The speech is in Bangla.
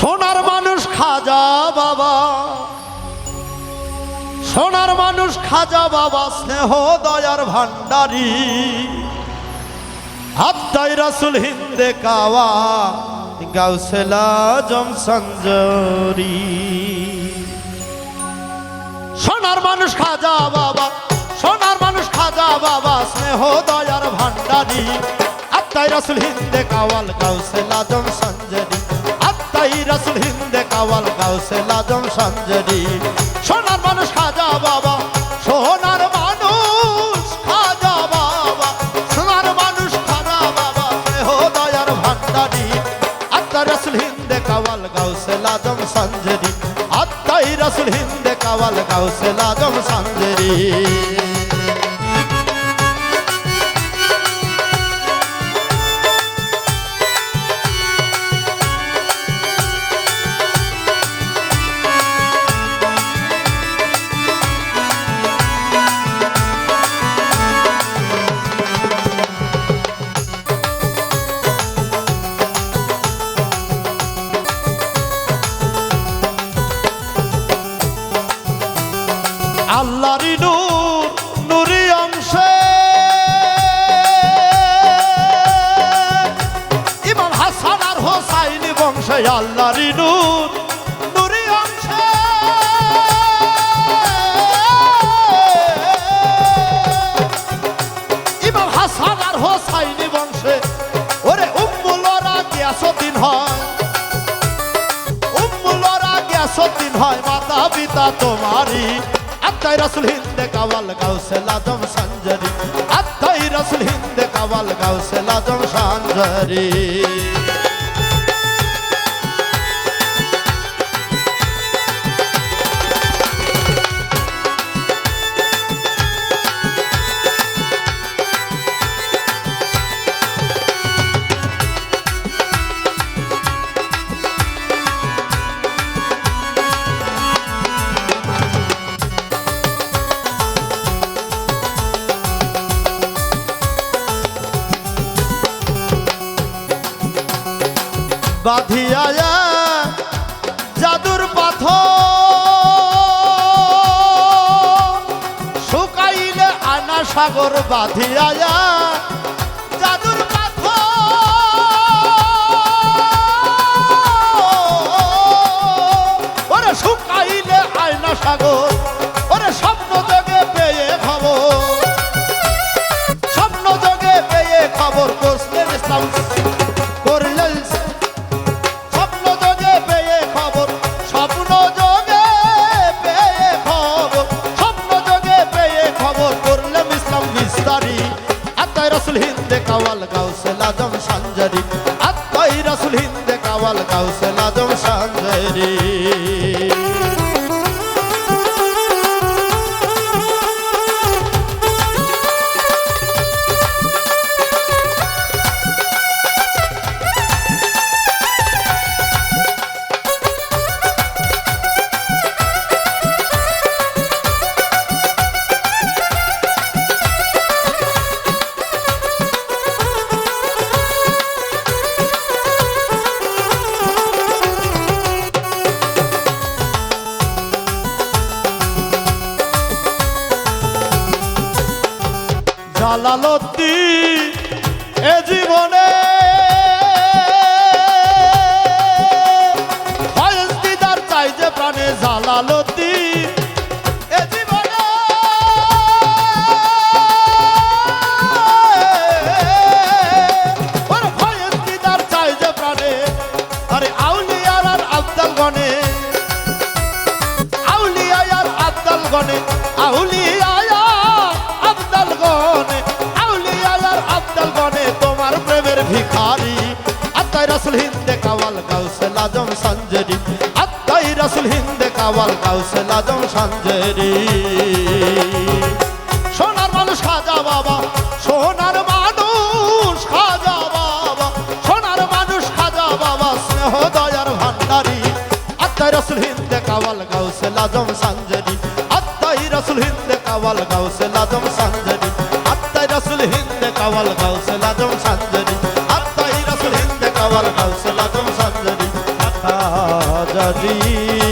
সোনার মানুষ খাজা বাবা। সোনার মানুষ খাজা বাবা, স্নেহ দয়ার ভান্ডারি হাত্তাই রাসুল হিন্দে কাওয়া, গাউসেলা জম সঞ্জরি সোনার মানুষ খাজা বাবা, সোনার মানুষ খাজা বাবা, স্নেহ দয়ার ভান্ডারি আত্মাই রাসুল হিন্দে কাওয়াল গাউসে লাজম সঞ্জরি রাসুল হিন্দে কাওয়াল গাউসে লাজম সঞ্জরি সোনার মানুষ খাজা বাবা, সোনার মানুষ খাজা বাবা, সোনার মানুষ খাজা বাবা, স্নেহ দয়ার ভান্ডারি। আত্মা রাসুল হিন্দে কাওয়াল গাউসে লাজম সঞ্জরি আত্মাই রাসুল হিন্দে কাওয়াল গাউসে লাজম সঞ্জরি আল্লাহরি নূর, নুরি অংশে। ইমাম হাসান আর হোসাইন বংশে, ওরে উম্মুলরা গিয়াসুদ্দিন হয়। উম্মুলরা গিয়াসুদ্দিন হয়, মাতা পিতা তোমারি আত্মাই রাসুল হিন্দে কাওয়াল গাউসে লাজম সঞ্জরি। আত্মাই রাসুল হিন্দে কাওয়াল গাউসে লাজম সঞ্জরি। বাঁধিয়া জাদুর পাথর। শুকাইলে আনা সাগর বাঁধিয়া জাদুর পাথর। শুকাইলে আয়না সাগর হিন্দে কাওয়াল গাউসে লাজম সঞ্জরি। আত্মাই রাসুল হিন্দে কাওয়াল গাউসে লাজম সঞ্জরি। জালালতি এ জীবনে দিদার চাই যে প্রাণে জালালতি রাসুল হিন্দে কাওয়াল গাউসে লাজম সঞ্জরি আত্মাই রাসুল হিন্দে কাওয়াল গাউসে লাজম সঞ্জরি সোনার মানুষ খাজা বাবা, সোনার মানুষ খাজা বাবা, সোনার মানুষ খাজা বাবা, স্নেহ দয়ার ভান্ডারি। আত্মাই রসুল হিন্দে কাওয়াল সঞ্জরি আত্মাই রসুল হিন্দে কাওয়াল গাউসে লাজম সঞ্জরি আত্মাই রসুল হিন্দে কাওয়াল গাউসে লাজম সঞ্জরি আত্মাই রসুল হিন্দে কাওয়াল